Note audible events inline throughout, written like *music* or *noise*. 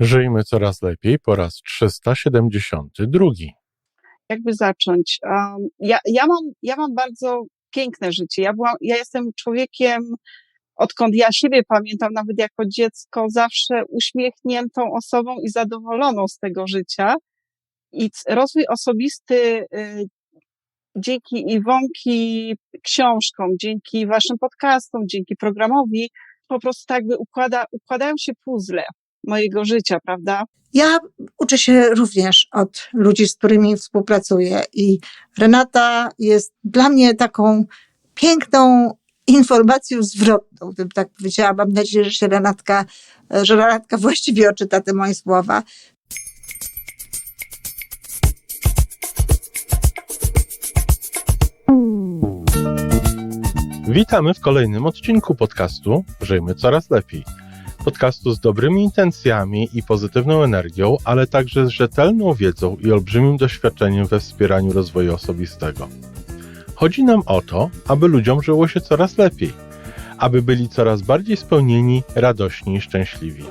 Żyjmy coraz lepiej po raz 372. Jakby zacząć? Um, ja, ja, mam, ja mam bardzo piękne życie. Ja, byłam, ja jestem człowiekiem, odkąd ja siebie pamiętam, nawet jako dziecko, zawsze uśmiechniętą osobą i zadowoloną z tego życia. I rozwój osobisty y, dzięki Iwonki książkom, dzięki waszym podcastom, dzięki programowi, po prostu tak by układa, układają się puzzle mojego życia, prawda? Ja uczę się również od ludzi, z którymi współpracuję i Renata jest dla mnie taką piękną informacją zwrotną, bym tak powiedziała. Mam nadzieję, że się Renatka, że Renatka właściwie odczyta te moje słowa. Witamy w kolejnym odcinku podcastu Żyjmy Coraz Lepiej. Podcastu z dobrymi intencjami i pozytywną energią, ale także z rzetelną wiedzą i olbrzymim doświadczeniem we wspieraniu rozwoju osobistego. Chodzi nam o to, aby ludziom żyło się coraz lepiej, aby byli coraz bardziej spełnieni, radośni i szczęśliwi.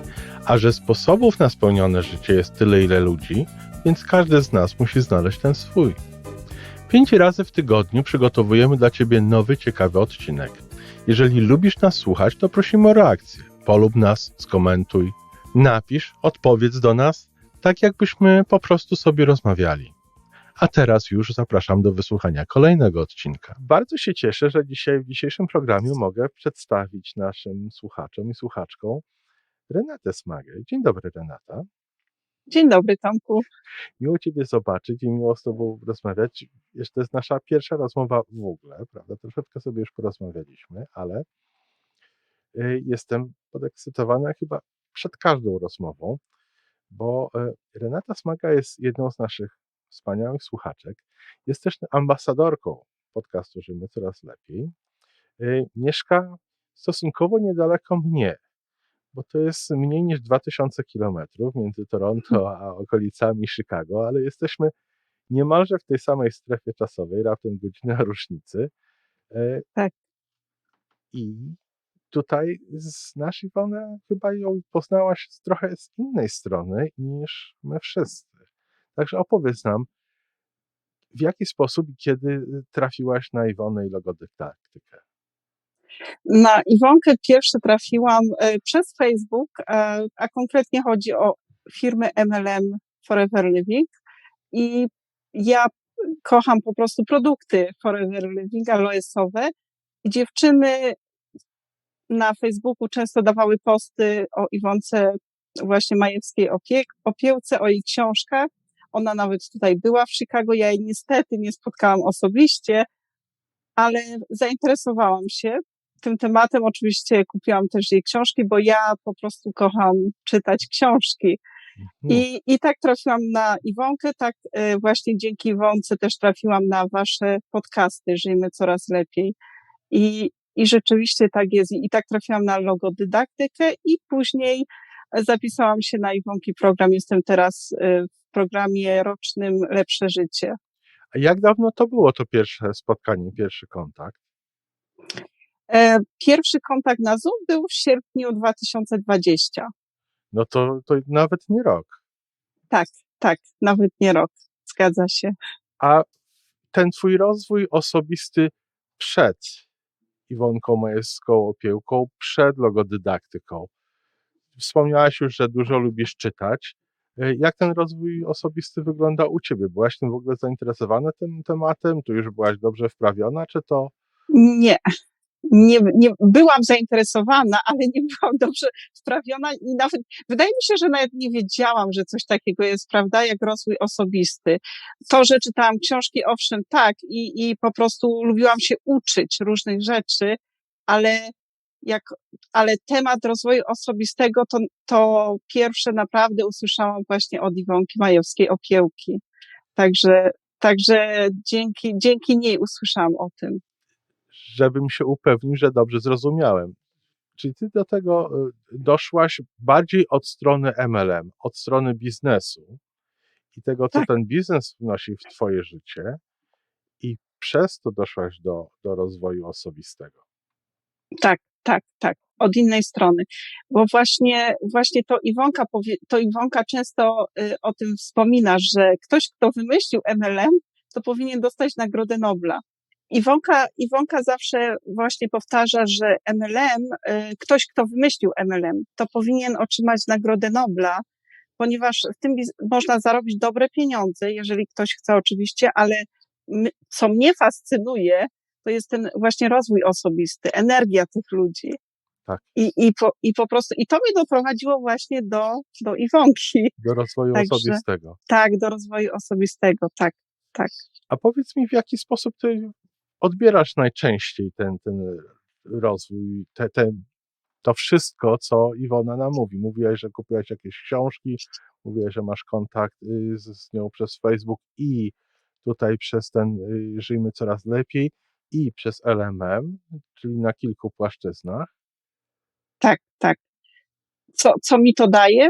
A że sposobów na spełnione życie jest tyle, ile ludzi, więc każdy z nas musi znaleźć ten swój. Pięć razy w tygodniu przygotowujemy dla Ciebie nowy, ciekawy odcinek. Jeżeli lubisz nas słuchać, to prosimy o reakcję. Polub nas, skomentuj, napisz, odpowiedz do nas, tak jakbyśmy po prostu sobie rozmawiali. A teraz już zapraszam do wysłuchania kolejnego odcinka. Bardzo się cieszę, że dzisiaj w dzisiejszym programie mogę przedstawić naszym słuchaczom i słuchaczkom Renatę Smagę. Dzień dobry, Renata. Dzień dobry, Tomku. Miło Ciebie zobaczyć i miło z Tobą rozmawiać. Jeszcze to jest nasza pierwsza rozmowa w ogóle, prawda? Troszeczkę sobie już porozmawialiśmy, ale jestem podekscytowany chyba przed każdą rozmową, bo y, Renata Smaga jest jedną z naszych wspaniałych słuchaczek. Jest też ambasadorką podcastu Żyjmy Coraz Lepiej. Y, mieszka stosunkowo niedaleko mnie, bo to jest mniej niż 2000 kilometrów między Toronto a okolicami Chicago, ale jesteśmy niemalże w tej samej strefie czasowej, raptem godzina różnicy. Tak. I tutaj znasz Iwonę, chyba ją poznałaś trochę z innej strony niż my wszyscy. Także opowiedz nam, w jaki sposób i kiedy trafiłaś na Iwonę i logodydaktykę? Na Iwonkę pierwszy trafiłam przez Facebook, a konkretnie chodzi o firmę MLM Forever Living i ja kocham po prostu produkty Forever Living, aloesowe. Dziewczyny na Facebooku często dawały posty o Iwonce właśnie Majewskiej opie Opiełce, o jej książkach. Ona nawet tutaj była w Chicago. Ja jej niestety nie spotkałam osobiście, ale zainteresowałam się tym tematem. Oczywiście kupiłam też jej książki, bo ja po prostu kocham czytać książki. I, I tak trafiłam na Iwonkę, tak właśnie dzięki Iwonce też trafiłam na wasze podcasty Żyjmy Coraz Lepiej. I, i rzeczywiście tak jest. I, tak trafiłam na logodydaktykę i później zapisałam się na Iwonki program. Jestem teraz w programie rocznym Lepsze Życie. A jak dawno to było to pierwsze spotkanie, pierwszy kontakt? Pierwszy kontakt na Zoom był w sierpniu 2020. No to, to nawet nie rok. Tak, tak, nawet nie rok. Zgadza się. A ten twój rozwój osobisty przed Iwonką Majewską Opiełką, przed logodydaktyką. Wspomniałaś już, że dużo lubisz czytać. Jak ten rozwój osobisty wygląda u ciebie? Byłaś tym w ogóle zainteresowana tym tematem? Tu już byłaś dobrze wprawiona, czy to? Nie, nie, nie byłam zainteresowana, ale nie byłam dobrze wprawiona i nawet wydaje mi się, że nawet nie wiedziałam, że coś takiego jest, prawda, jak rozwój osobisty. To, że czytałam książki, owszem, tak, i, i po prostu lubiłam się uczyć różnych rzeczy, ale jak, ale temat rozwoju osobistego to, to pierwsze naprawdę usłyszałam właśnie od Iwonki Majewskiej Opiełki. Także, także dzięki, dzięki niej usłyszałam o tym żebym się upewnił, że dobrze zrozumiałem. Czyli ty do tego doszłaś bardziej od strony MLM, od strony biznesu i tego, co Tak. ten biznes wnosi w twoje życie i przez to doszłaś do, do rozwoju osobistego. Tak, tak, tak, od innej strony. Bo właśnie, właśnie to Iwonka, powie, to Iwonka często y, o tym wspomina, że ktoś, kto wymyślił MLM, to powinien dostać Nagrodę Nobla. Iwonka, Iwonka zawsze właśnie powtarza, że MLM, y, ktoś, kto wymyślił MLM, to powinien otrzymać Nagrodę Nobla, ponieważ w tym można zarobić dobre pieniądze, jeżeli ktoś chce oczywiście, ale co mnie fascynuje, to jest ten właśnie rozwój osobisty, energia tych ludzi. Tak. I, i, po, I po prostu, i to mnie doprowadziło właśnie do, do Iwonki, Do rozwoju Także- osobistego. tak, do rozwoju osobistego, tak, tak. A powiedz mi, w jaki sposób ty odbierasz najczęściej ten, ten rozwój, te, te, to wszystko, co Iwona nam mówi. Mówiłaś, że kupiłaś jakieś książki, mówiłaś, że masz kontakt y, z, z nią przez Facebook i tutaj przez ten y, Żyjmy Coraz Lepiej i przez LMM, czyli na kilku płaszczyznach. Tak, tak. Co, co mi to daje?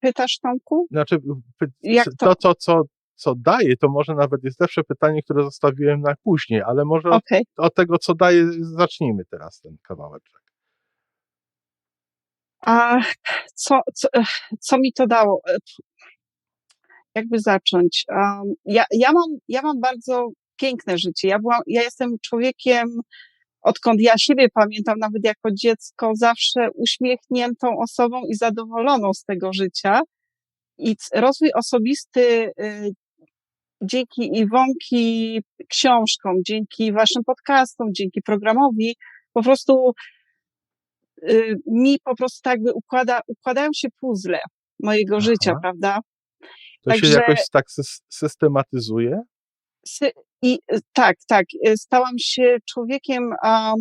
Pytasz, Tomku? Znaczy, to- to, co, co daje, to może nawet jest lepsze pytanie, które zostawiłem na później, ale może od, Okej. od tego, co daje, zacznijmy teraz ten kawałeczek. A co, co, co mi to dało? E, Jakby zacząć? Um, ja, ja, mam, ja mam bardzo piękne życie. Ja, byłam, ja jestem człowiekiem, odkąd ja siebie pamiętam, nawet jako dziecko, zawsze uśmiechniętą osobą i zadowoloną z tego życia. I rozwój osobisty dzięki Iwonki książkom, dzięki waszym podcastom, dzięki programowi, po prostu y, mi po prostu tak by układa, układają się puzzle mojego Aha. życia, prawda? To się Także- jakoś tak sys- systematyzuje? Sy- I y, tak, tak, y, stałam się człowiekiem, um,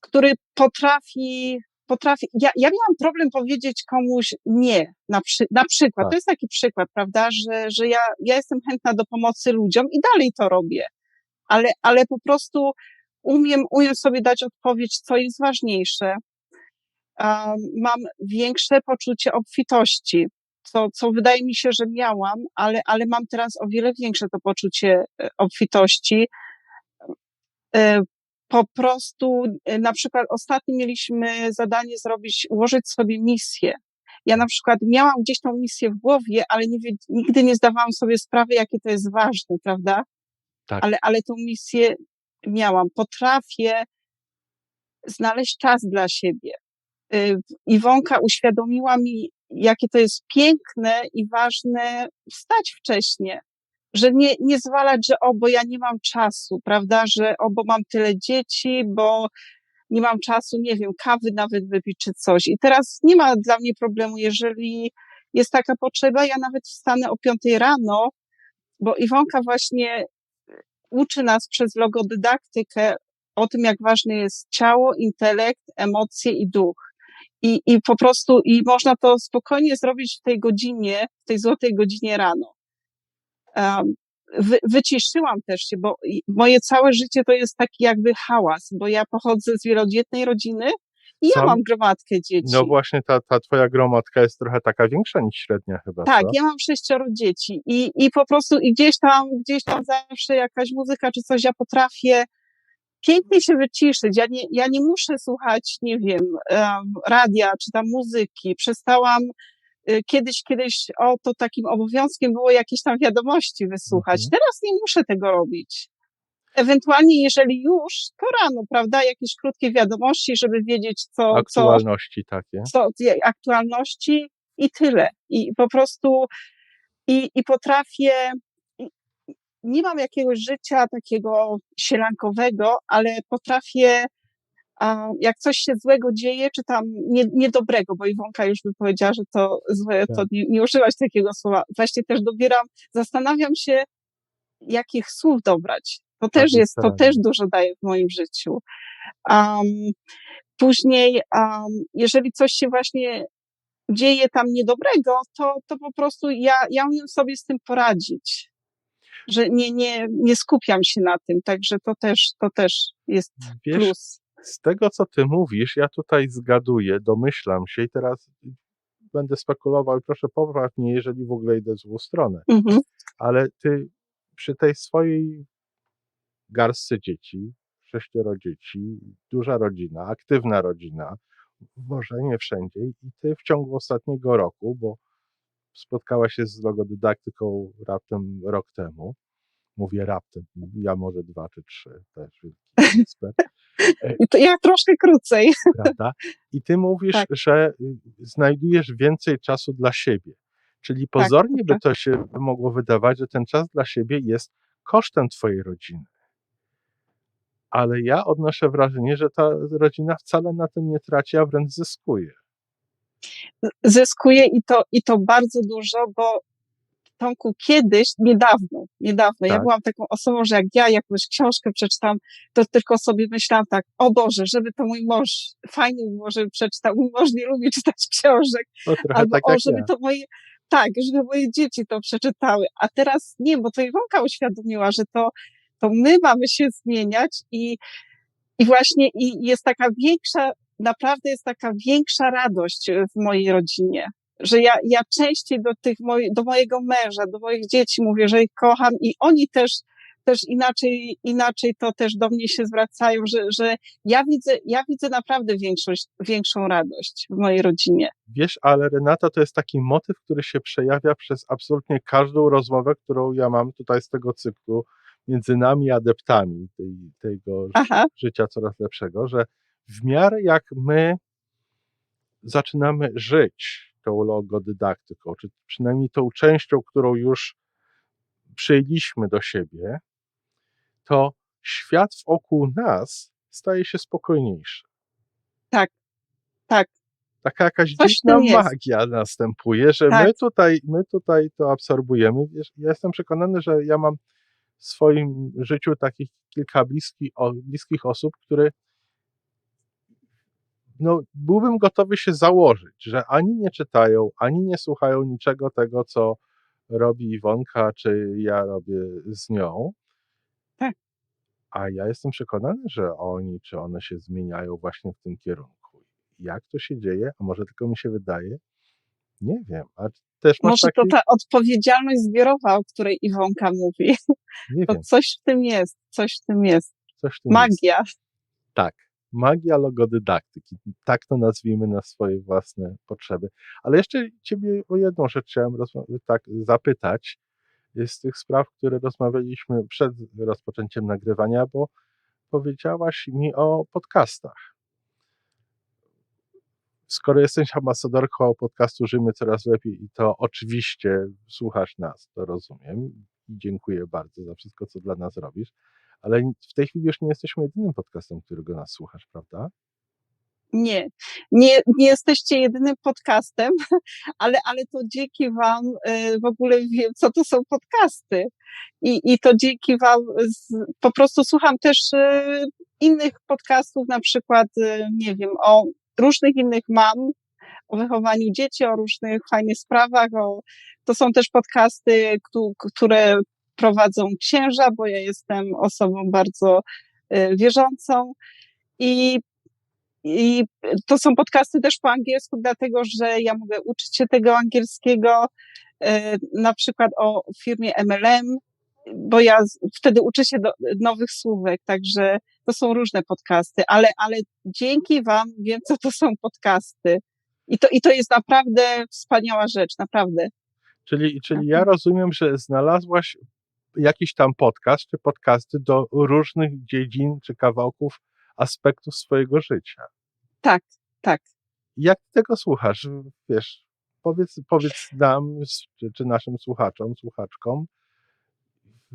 który potrafi, potrafi, ja, ja miałam problem powiedzieć komuś nie, na, przy, na przykład, Tak. to jest taki przykład, prawda, że, że ja, ja jestem chętna do pomocy ludziom i dalej to robię, ale, ale po prostu umiem, umiem sobie dać odpowiedź, co jest ważniejsze. Um, mam większe poczucie obfitości, co, co wydaje mi się, że miałam, ale, ale mam teraz o wiele większe to poczucie e, obfitości. Po prostu, e, na przykład ostatnio mieliśmy zadanie zrobić, ułożyć sobie misję. Ja na przykład miałam gdzieś tą misję w głowie, ale nie, nigdy nie zdawałam sobie sprawy, jakie to jest ważne, prawda? Tak. Ale, ale tą misję miałam. Potrafię znaleźć czas dla siebie. Y, Iwonka uświadomiła mi, jakie to jest piękne i ważne wstać wcześnie. Że nie, nie zwalać, że o, bo ja nie mam czasu, prawda? Że o, bo mam tyle dzieci, bo nie mam czasu, nie wiem, kawy nawet wypić czy coś. I teraz nie ma dla mnie problemu, jeżeli jest taka potrzeba, ja nawet wstanę o piątej rano, bo Iwonka właśnie uczy nas przez logodydaktykę o tym, jak ważne jest ciało, intelekt, emocje i duch. I, I po prostu, i można to spokojnie zrobić w tej godzinie, w tej złotej godzinie rano. Wy, wyciszyłam też się, bo moje całe życie to jest taki jakby hałas, bo ja pochodzę z wielodzietnej rodziny i ja Co? mam gromadkę dzieci. No właśnie ta, ta twoja gromadka jest trochę taka większa niż średnia chyba, Tak, co? ja mam sześcioro dzieci i, i po prostu i gdzieś tam, gdzieś tam zawsze jakaś muzyka czy coś ja potrafię pięknie się wyciszyć. Ja nie, ja nie muszę słuchać, nie wiem, em, radia czy tam muzyki. Przestałam kiedyś, kiedyś o to takim obowiązkiem było jakieś tam wiadomości wysłuchać. Mhm. Teraz nie muszę tego robić. Ewentualnie, jeżeli już, to rano, prawda, jakieś krótkie wiadomości, żeby wiedzieć, co, co, Aktualności takie. co aktualności i tyle. I po prostu i, i potrafię. Nie mam jakiegoś życia takiego sielankowego, ale potrafię, jak coś się złego dzieje, czy tam nie, niedobrego, bo Iwonka już by powiedziała, że to złe, to Tak. nie, nie użyłaś takiego słowa. Właśnie też dobieram, zastanawiam się, jakich słów dobrać. To Tak, też jest, to też dużo daje w moim życiu. Um, później, um, jeżeli coś się właśnie dzieje tam niedobrego, to, to po prostu ja, ja umiem sobie z tym poradzić. Że nie, nie, nie skupiam się na tym, także to też, to też jest Wiesz, plus. Z tego co ty mówisz, ja tutaj zgaduję, domyślam się i teraz będę spekulował i proszę popraw mnie, jeżeli w ogóle idę w złą stronę. Mhm. Ale ty przy tej swojej garstce dzieci, sześcioro dzieci, duża rodzina, aktywna rodzina, może nie wszędzie. I ty w ciągu ostatniego roku, bo spotkałaś się z logodydaktyką raptem rok temu, mówię raptem, ja może dwa czy trzy, też wielki *laughs* ekspert, I to ja troszkę krócej. *laughs* prawda? I ty mówisz, Tak. że y, znajdujesz więcej czasu dla siebie. Czyli Tak, pozornie by tak. to się mogło wydawać, że ten czas dla siebie jest kosztem twojej rodziny. Ale ja odnoszę wrażenie, że ta rodzina wcale na tym nie traci, a wręcz zyskuje. Zyskuje i to, i to bardzo dużo, bo Tomku, kiedyś, niedawno, niedawno, ja Tak. byłam taką osobą, że jak ja jakąś książkę przeczytam, to tylko sobie myślałam tak, o Boże, żeby to mój mąż, fajnie było, żeby przeczytał, mój mąż nie lubi czytać *laughs* książek, trochę albo tak o, żeby ja. to moje, tak, żeby moje dzieci to przeczytały. A teraz nie, bo to Iwonka uświadomiła, że to, to my mamy się zmieniać i, i właśnie i jest taka większa, naprawdę jest taka większa radość w mojej rodzinie. Że ja, ja częściej do tych moj, do mojego męża, do moich dzieci mówię, że ich kocham i oni też, też inaczej, inaczej to też do mnie się zwracają, że, że ja widzę, ja widzę naprawdę większość, większą radość w mojej rodzinie. Wiesz, ale Renata to jest taki motyw, który się przejawia przez absolutnie każdą rozmowę, którą ja mam tutaj z tego cyklu między nami adeptami tej, tego Aha, życia coraz lepszego, że w miarę jak my zaczynamy żyć tą logodydaktyką, czy przynajmniej tą częścią, którą już przyjęliśmy do siebie, to świat wokół nas staje się spokojniejszy. tak, tak. Taka jakaś Coś dziwna magia następuje, że Tak. my tutaj, my tutaj to absorbujemy. Ja jestem przekonany, że ja mam w swoim życiu takich kilka bliskich, o, bliskich osób, które no, byłbym gotowy się założyć, że ani nie czytają, ani nie słuchają niczego tego, co robi Iwonka, czy ja robię z nią. Tak. A ja jestem przekonany, że oni czy one się zmieniają właśnie w tym kierunku. Jak to się dzieje? A może tylko mi się wydaje? Nie wiem. A też Może taki... to ta odpowiedzialność zbiorowa, o której Iwonka mówi. Nie To wiem, coś w tym jest, coś w tym jest. coś w tym jest. Magia. Tak, magia logodydaktyki. Tak to nazwijmy na swoje własne potrzeby. Ale jeszcze Ciebie o jedną rzecz chciałem tak zapytać z tych spraw, które rozmawialiśmy przed rozpoczęciem nagrywania, bo powiedziałaś mi o podcastach. Skoro jesteś ambasadorką podcastu Żyjmy Coraz Lepiej i to oczywiście słuchasz nas, to rozumiem i dziękuję bardzo za wszystko, co dla nas robisz, ale w tej chwili już nie jesteśmy jedynym podcastem, którego nas słuchasz, prawda? Nie, nie, nie jesteście jedynym podcastem, *laughs* ale, ale to dzięki Wam y, w ogóle wiem, co to są podcasty. I, i to dzięki Wam z, po prostu słucham też y, innych podcastów, na przykład, y, nie wiem, o różnych innych mam, o wychowaniu dzieci, o różnych fajnych sprawach. O, to są też podcasty, któ- które prowadzą księża, bo ja jestem osobą bardzo y, wierzącą. I i to są podcasty też po angielsku, dlatego że ja mogę uczyć się tego angielskiego, e, na przykład o firmie MLM, bo ja wtedy uczę się do, nowych słówek, także to są różne podcasty, ale, ale dzięki Wam wiem, co to są podcasty. I to, I to jest naprawdę wspaniała rzecz, naprawdę. Czyli, czyli ja rozumiem, że znalazłaś jakiś tam podcast czy podcasty do różnych dziedzin czy kawałków aspektów swojego życia. Tak, tak. Jak tego słuchasz? Wiesz, powiedz, powiedz nam, czy, czy naszym słuchaczom, słuchaczkom.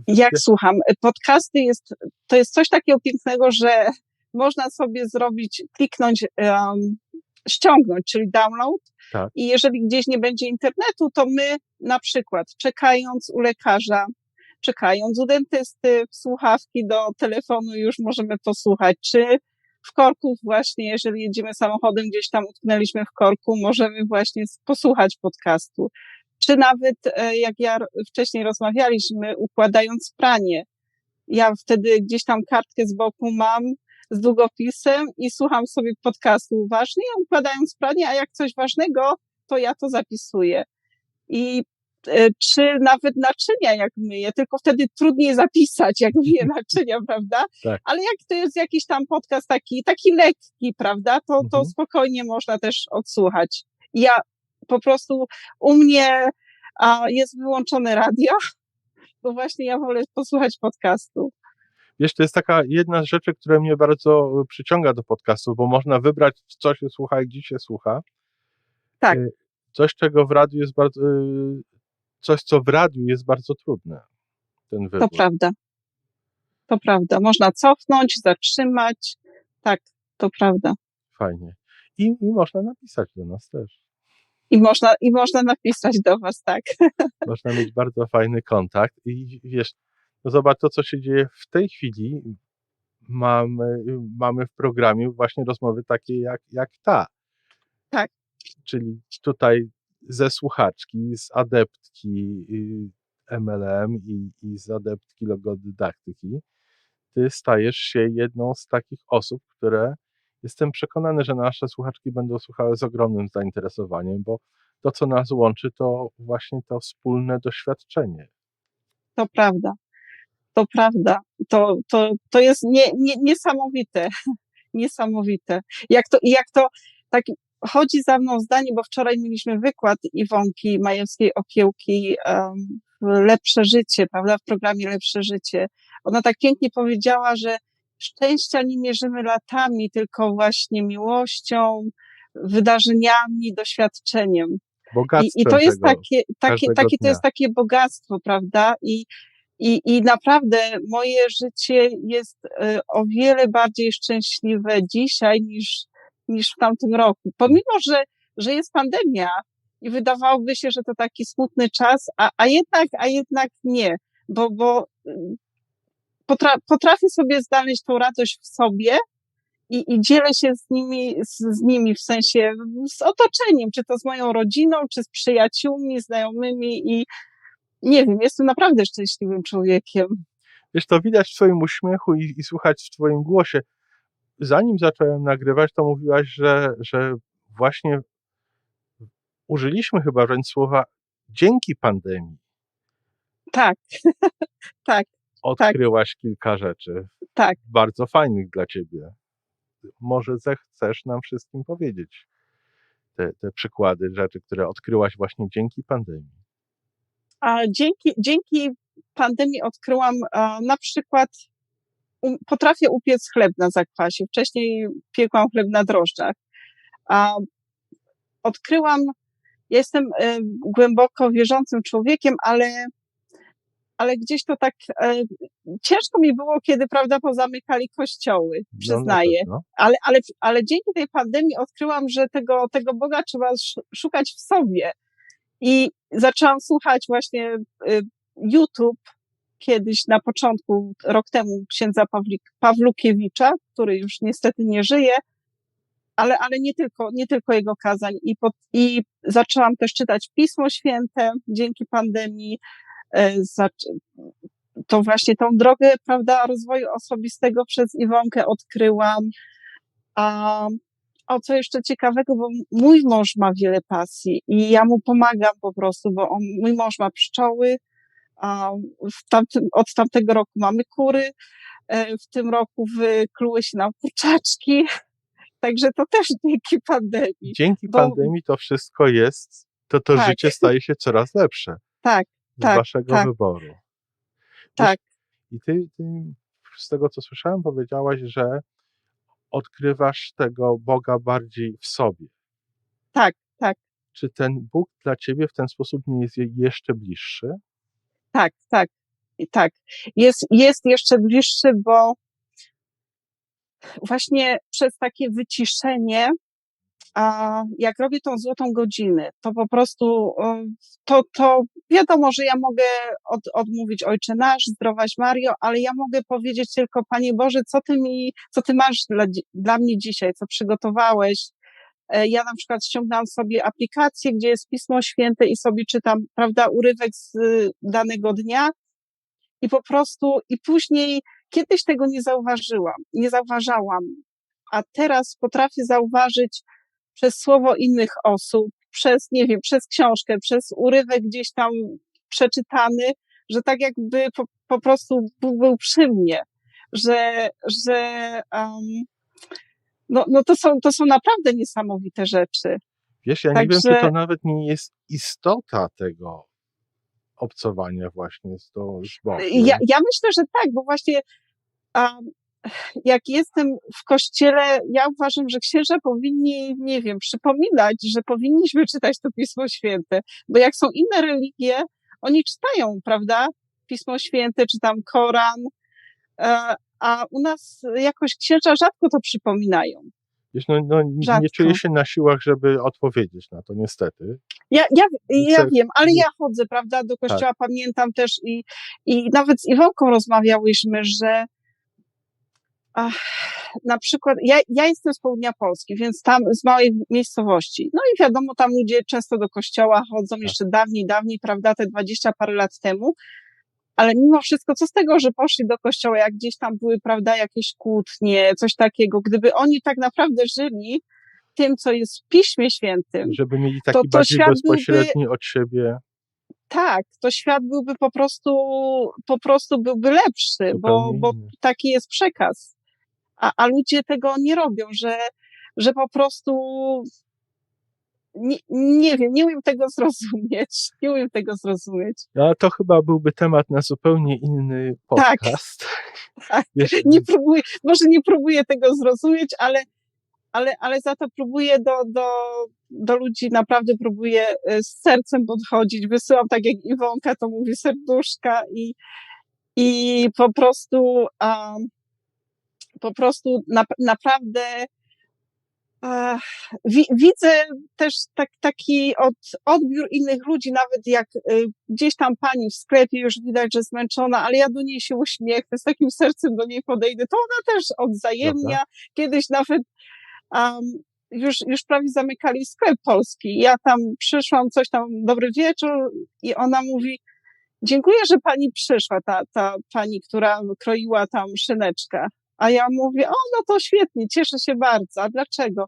Jak słucham, podcasty jest, to jest coś takiego pięknego, że można sobie zrobić, kliknąć, um, ściągnąć, czyli download. Tak. I jeżeli gdzieś nie będzie internetu, to my na przykład czekając u lekarza, czekając u dentysty, w słuchawki do telefonu już możemy posłuchać, czy w korku właśnie, jeżeli jedziemy samochodem, gdzieś tam utknęliśmy w korku, możemy właśnie posłuchać podcastu. Czy nawet, e, jak ja wcześniej rozmawialiśmy, układając pranie. Ja wtedy gdzieś tam kartkę z boku mam z długopisem i słucham sobie podcastu uważnie, układając pranie, a jak coś ważnego, to ja to zapisuję. I czy nawet naczynia, jak myję, tylko wtedy trudniej zapisać, jak myję *laughs* naczynia, prawda? Tak. Ale jak to jest jakiś tam podcast taki, taki lekki, prawda, to, to Mhm. spokojnie można też odsłuchać. Ja po prostu u mnie a, jest wyłączone radio, *laughs* bo właśnie ja wolę posłuchać podcastu. Wiesz, to jest taka jedna z rzeczy, która mnie bardzo przyciąga do podcastu, bo można wybrać, co się słucha i gdzie się słucha. Tak. Y, Coś, czego w radiu jest bardzo, coś, co w radiu jest bardzo trudne. Ten wybór. To prawda. To prawda. Można cofnąć, zatrzymać. Tak, to prawda. Fajnie. I, I można napisać do nas też. I można, i można napisać do Was, tak. *laughs* Można mieć bardzo fajny kontakt i wiesz, no zobacz to, co się dzieje w tej chwili. Mamy, mamy w programie właśnie rozmowy takie jak, jak ta. Tak. Czyli tutaj ze słuchaczki, z adeptki y, MLM i, i z adeptki logodydaktyki, ty stajesz się jedną z takich osób, które jestem przekonany, że nasze słuchaczki będą słuchały z ogromnym zainteresowaniem, bo to, co nas łączy, to właśnie to wspólne doświadczenie. To prawda. To prawda. To, to, to jest nie, nie, niesamowite. *laughs* Niesamowite. Jak to, jak to tak chodzi za mną zdanie, bo wczoraj mieliśmy wykład Iwonki Majewskiej Opiełki um, w Lepsze Życie, prawda, w programie Lepsze Życie. Ona tak pięknie powiedziała, że szczęścia nie mierzymy latami, tylko właśnie miłością, wydarzeniami, doświadczeniem. I, Bogactwem I to jest takie, takie, takie, to jest takie bogactwo, prawda? I, i, I naprawdę moje życie jest e, o wiele bardziej szczęśliwe dzisiaj niż, niż w tamtym roku. Pomimo, że, że jest pandemia i wydawałoby się, że to taki smutny czas, a, a jednak, a jednak nie, bo, bo mm, potra, potrafię sobie znaleźć tą radość w sobie i, i dzielę się z nimi, z, z nimi w sensie z otoczeniem, czy to z moją rodziną, czy z przyjaciółmi, znajomymi i nie wiem, jestem naprawdę szczęśliwym człowiekiem. Wiesz, to widać w twoim uśmiechu i, i słuchać w twoim głosie. Zanim zacząłem nagrywać, to mówiłaś, że, że właśnie użyliśmy chyba wręcz słowa dzięki pandemii *laughs* Tak, tak, odkryłaś kilka rzeczy tak. bardzo fajnych dla ciebie. Może zechcesz nam wszystkim powiedzieć te, te przykłady rzeczy, które odkryłaś właśnie dzięki pandemii. A dzięki, dzięki pandemii odkryłam a, na przykład potrafię upiec chleb na zakwasie. Wcześniej piekłam chleb na drożdżach. A odkryłam, ja jestem e, głęboko wierzącym człowiekiem, ale, ale gdzieś to tak e, ciężko mi było, kiedy, prawda, pozamykali kościoły, No, przyznaję. na pewno. ale, ale, ale dzięki tej pandemii odkryłam, że tego, tego Boga trzeba sz- szukać w sobie. I zaczęłam słuchać właśnie y, YouTube kiedyś na początku, rok temu, księdza Pawlik, Pawlukiewicza, który już niestety nie żyje, ale, ale nie tylko, nie tylko jego kazań. I, pod, I zaczęłam też czytać Pismo Święte dzięki pandemii. E, to właśnie tą drogę, prawda, rozwoju osobistego przez Iwonkę odkryłam. A, o co jeszcze ciekawego, bo mój mąż ma wiele pasji i ja mu pomagam po prostu, bo on, mój mąż ma pszczoły, tamtym, od tamtego roku mamy kury, e, w tym roku wykluły się nam kurczaczki, *laughs* także to też *laughs* dzięki pandemii. Dzięki Bo- pandemii to wszystko jest, to to Tak. życie staje się coraz lepsze Tak, z Tak, waszego tak. wyboru. tak, I ty, ty z tego, co słyszałem, powiedziałaś, że odkrywasz tego Boga bardziej w sobie. tak, tak, Czy ten Bóg dla ciebie w ten sposób nie jest je- jeszcze bliższy? Tak, tak, tak. Jest, jest jeszcze bliższy, bo właśnie przez takie wyciszenie, a jak robię tą złotą godzinę, to po prostu to, to wiadomo, że ja mogę od, odmówić Ojcze Nasz, Zdrowaś Mario, ale ja mogę powiedzieć tylko, Panie Boże, co Ty mi, co Ty masz dla, dla mnie dzisiaj, co przygotowałeś. E, Ja na przykład ściągnęłam sobie aplikację, gdzie jest Pismo Święte i sobie czytam, prawda, urywek z y, danego dnia. I po prostu, i później kiedyś tego nie zauważyłam, nie zauważałam, a teraz potrafię zauważyć przez słowo innych osób, przez, nie wiem, przez książkę, przez urywek gdzieś tam przeczytany, że tak jakby po, po prostu był, był przy mnie, że, że um, no, no to, są, to są naprawdę niesamowite rzeczy. Wiesz, ja nie wiem, Także- czy to nawet nie jest istota tego obcowania właśnie z, z Bogiem. Ja, ja myślę, że tak, bo właśnie um, jak jestem w kościele, ja uważam, że księża powinni, nie wiem, przypominać, że powinniśmy czytać to Pismo Święte, bo jak są inne religie, oni czytają, prawda? Pismo Święte, czy tam Koran, e, a u nas jakoś księża rzadko to przypominają. Wiesz, no, no, nie czuję się na siłach, żeby odpowiedzieć na to, niestety. Ja, ja, ja wiem, ale ja chodzę, prawda, do kościoła, pamiętam też i, i nawet z Iwonką rozmawiałyśmy, że ach, na przykład ja, ja jestem z południa Polski, więc tam z małej miejscowości. No i wiadomo, tam ludzie często do kościoła chodzą jeszcze dawniej, dawniej, prawda, te dwadzieścia parę lat temu. Ale mimo wszystko, co z tego, że poszli do kościoła, jak gdzieś tam były, prawda, jakieś kłótnie, coś takiego, gdyby oni tak naprawdę żyli tym, co jest w Piśmie Świętym, Żeby mieli To- taki to bardziej świat byłby- bezpośredni od siebie. tak, to świat byłby po prostu, po prostu byłby lepszy, bo, bo taki jest przekaz. A, a ludzie tego nie robią, że, że po prostu nie, nie wiem, nie umiem tego *laughs* zrozumieć. Nie umiem tego zrozumieć. No, to chyba byłby temat na zupełnie inny Tak. podcast. *laughs* Tak. Wiesz, Nie próbuję, może nie próbuję tego zrozumieć, ale, ale, ale za to próbuję do, do, do ludzi, naprawdę próbuję e, z sercem podchodzić. Wysyłam tak jak Iwonka to mówi, serduszka i, i po prostu, um, po prostu na, naprawdę widzę też tak, taki od, odbiór innych ludzi, nawet jak e, gdzieś tam pani w sklepie już widać, że zmęczona, ale ja do niej się uśmiechnę, z takim sercem do niej podejdę, to ona też odzajemnia. Kiedyś nawet um, już, już prawie zamykali sklep polski. Ja tam przyszłam, coś tam, dobry wieczór i ona mówi, dziękuję, że pani przyszła, ta, ta pani, która kroiła tam szyneczkę. A ja mówię, o, no to świetnie, cieszę się bardzo. A dlaczego?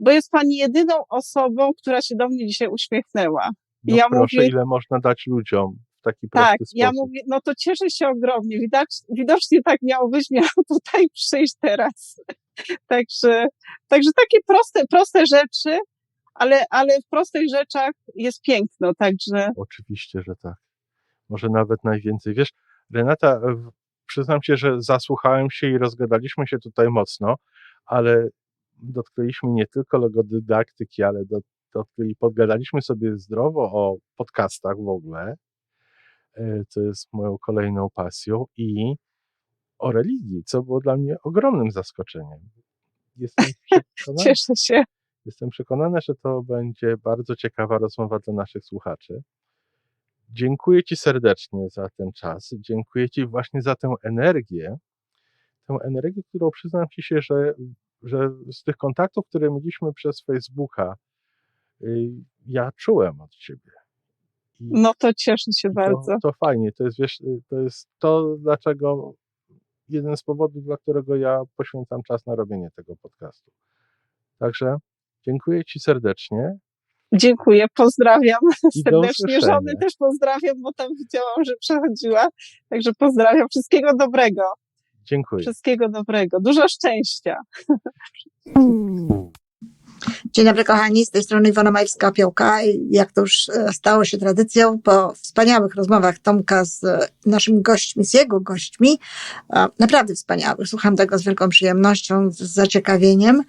Bo jest pani jedyną osobą, która się do mnie dzisiaj uśmiechnęła. no ja proszę, mówię- ile można dać ludziom w taki Tak, prosty sposób. ja mówię, no to cieszę się ogromnie. Widać, widocznie tak miało być, *laughs* tutaj przyjść teraz. Także, także takie proste, proste rzeczy, ale, ale w prostych rzeczach jest piękno, także Oczywiście, że tak. Może nawet najwięcej. Wiesz, Renata, przyznam się, że zasłuchałem się i rozgadaliśmy się tutaj mocno, ale dotknęliśmy nie tylko logodydaktyki, ale do, dotknęli, podgadaliśmy sobie zdrowo o podcastach w ogóle, e, co jest moją kolejną pasją i o religii, co było dla mnie ogromnym zaskoczeniem. Jestem *laughs* przekonany, cieszę się. Jestem przekonany, że to będzie bardzo ciekawa rozmowa dla naszych słuchaczy. Dziękuję Ci serdecznie za ten czas. Dziękuję Ci właśnie za tę energię. Tę energię, którą przyznam Ci się, że, że z tych kontaktów, które mieliśmy przez Facebooka, y, ja czułem od Ciebie. I No to cieszę się bardzo. to, to fajnie. To jest, wiesz, to jest to, dlaczego jeden z powodów, dla którego ja poświęcam czas na robienie tego podcastu. Także dziękuję Ci serdecznie. Dziękuję, pozdrawiam I serdecznie. Żony też pozdrawiam, bo tam widziałam, że przechodziła. Także pozdrawiam. Wszystkiego dobrego. Dziękuję. Wszystkiego dobrego. Dużo szczęścia. Dzień dobry kochani, z tej strony Iwona Majewska-Piołka. I Jak to już e, stało się tradycją, po wspaniałych rozmowach Tomka z e, naszymi gośćmi, z jego gośćmi, naprawdę wspaniałych, słucham tego z wielką przyjemnością, z zaciekawieniem.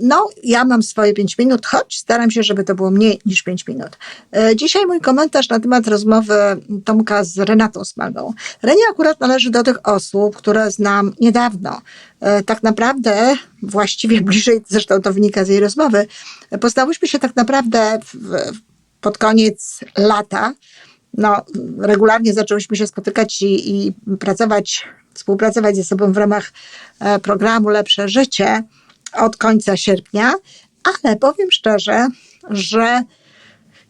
No, ja mam swoje pięć minut, choć staram się, żeby to było mniej niż pięć minut. E, Dzisiaj mój komentarz na temat rozmowy Tomka z Renatą Smagą. Renia akurat należy do tych osób, które znam niedawno. E, Tak naprawdę, właściwie *laughs* bliżej, zresztą to wynika z jej rozmowy, poznałyśmy się tak naprawdę w, pod koniec lata. No, regularnie zaczęłyśmy się spotykać i, i pracować, współpracować ze sobą w ramach e, programu Lepsze Życie od końca sierpnia, ale powiem szczerze, że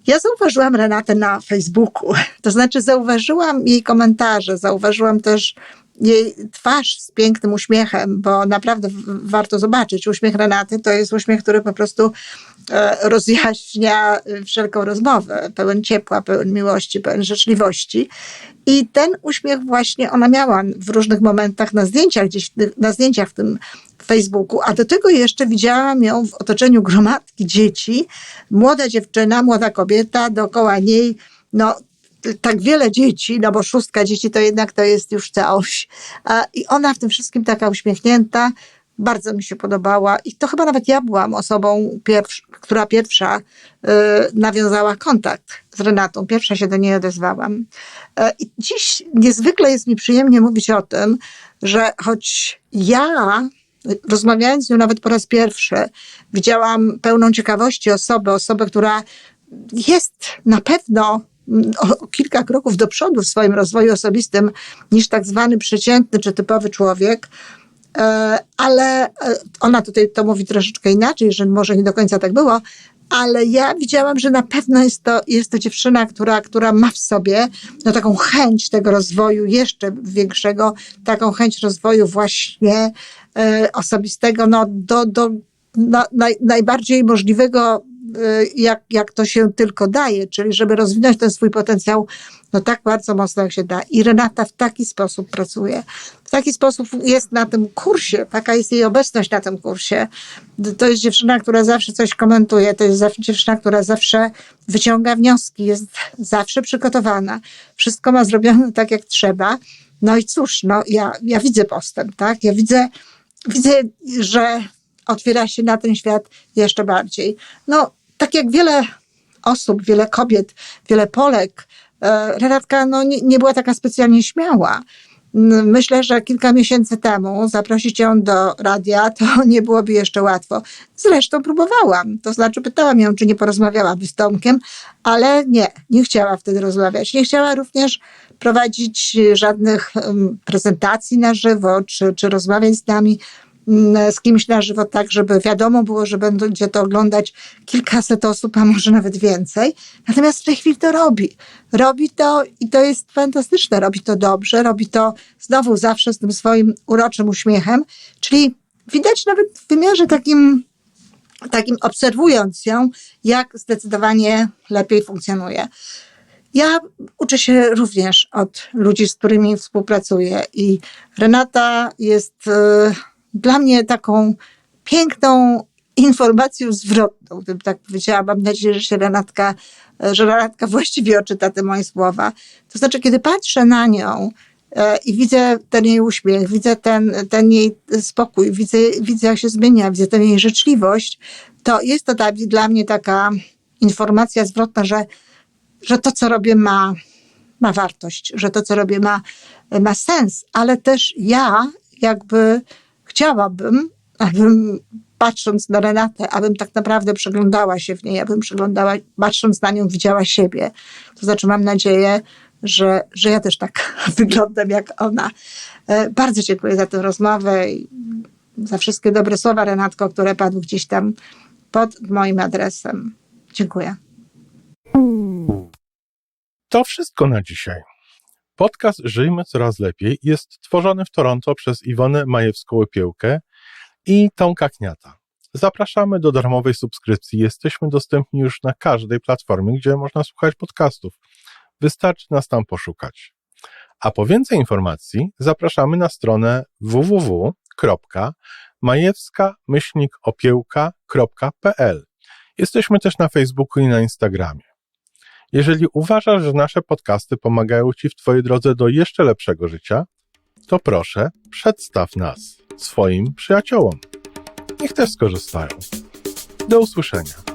ja zauważyłam Renatę na Facebooku. To znaczy, zauważyłam jej komentarze, zauważyłam też jej twarz z pięknym uśmiechem, bo naprawdę warto zobaczyć. Uśmiech Renaty to jest uśmiech, który po prostu e, rozjaśnia wszelką rozmowę, pełen ciepła, pełen miłości, pełen życzliwości. I ten uśmiech właśnie ona miała w różnych momentach na zdjęciach, gdzieś na zdjęciach w tym Facebooku, a do tego jeszcze widziałam ją w otoczeniu gromadki dzieci, młoda dziewczyna, młoda kobieta, dookoła niej, no tak wiele dzieci, no bo szóstka dzieci to jednak to jest już całość. I ona w tym wszystkim taka uśmiechnięta, bardzo mi się podobała i to chyba nawet ja byłam osobą, która pierwsza y, nawiązała kontakt z Renatą. Pierwsza się do niej odezwałam. E, I dziś niezwykle jest mi przyjemnie mówić o tym, że choć ja, rozmawiając z nią nawet po raz pierwszy, widziałam pełną ciekawości osobę, osobę, która jest na pewno mm, o, kilka kroków do przodu w swoim rozwoju osobistym niż tak zwany przeciętny czy typowy człowiek. E, Ale e, ona tutaj to mówi troszeczkę inaczej, że może nie do końca tak było, ale ja widziałam, że na pewno jest to, jest to dziewczyna, która, która ma w sobie no, taką chęć tego rozwoju jeszcze większego, taką chęć rozwoju właśnie osobistego, no, do, do na, naj, najbardziej możliwego, e, jak, jak to się tylko daje, czyli żeby rozwinąć ten swój potencjał, no tak bardzo mocno jak się da. I Renata w taki sposób pracuje. W taki sposób jest na tym kursie, taka jest jej obecność na tym kursie. To jest dziewczyna, która zawsze coś komentuje, to jest dziewczyna, która zawsze wyciąga wnioski, jest zawsze przygotowana. Wszystko ma zrobione tak, jak trzeba. No i cóż, no ja, ja widzę postęp, tak? Ja widzę, widzę, że otwiera się na ten świat jeszcze bardziej. No, tak jak wiele osób, wiele kobiet, wiele Polek, e, Renatka no, nie, nie była taka specjalnie śmiała. Myślę, że kilka miesięcy temu zaprosić ją do radia, to *laughs* nie byłoby jeszcze łatwo. Zresztą próbowałam, to znaczy pytałam ją, czy nie porozmawiałaby z Tomkiem, ale nie, nie chciała wtedy rozmawiać. Nie chciała również prowadzić żadnych em, prezentacji na żywo, czy, czy rozmawiać z nami z kimś na żywo, tak, żeby wiadomo było, że będzie to oglądać kilkaset osób, a może nawet więcej. Natomiast w tej chwili to robi. Robi to i to jest fantastyczne. Robi to dobrze, robi to znowu zawsze z tym swoim uroczym uśmiechem. Czyli widać nawet w wymiarze takim, takim obserwując ją, jak zdecydowanie lepiej funkcjonuje. Ja uczę się również od ludzi, z którymi współpracuję i Renata jest e, dla mnie taką piękną informacją zwrotną, gdybym tak powiedziała. Mam nadzieję, że się Renatka, że Renatka właściwie odczyta te moje słowa. To znaczy, kiedy patrzę na nią e, i widzę ten jej uśmiech, widzę ten, ten jej spokój, widzę, widzę jak się zmienia, widzę tę jej życzliwość, to jest to dla mnie taka informacja zwrotna, że że to, co robię, ma, ma wartość, że to, co robię, ma, ma sens, ale też ja jakby chciałabym, abym patrząc na Renatę, abym tak naprawdę przeglądała się w niej, abym przeglądała, patrząc na nią, widziała siebie. To znaczy, mam nadzieję, że, że ja też tak *laughs* wyglądam jak ona. E, Bardzo dziękuję za tę rozmowę i za wszystkie dobre słowa, Renatko, które padły gdzieś tam pod moim adresem. Dziękuję. To wszystko na dzisiaj. Podcast Żyjmy Coraz Lepiej jest tworzony w Toronto przez Iwonę Majewską-Opiełkę i Tomka Kniata. Zapraszamy do darmowej subskrypcji. Jesteśmy dostępni już na każdej platformie, gdzie można słuchać podcastów. Wystarczy nas tam poszukać. A po więcej informacji zapraszamy na stronę www.majewska-opiełka.pl. Jesteśmy też na Facebooku i na Instagramie. Jeżeli uważasz, że nasze podcasty pomagają Ci w Twojej drodze do jeszcze lepszego życia, to proszę, przedstaw nas swoim przyjaciołom. Niech też skorzystają. Do usłyszenia.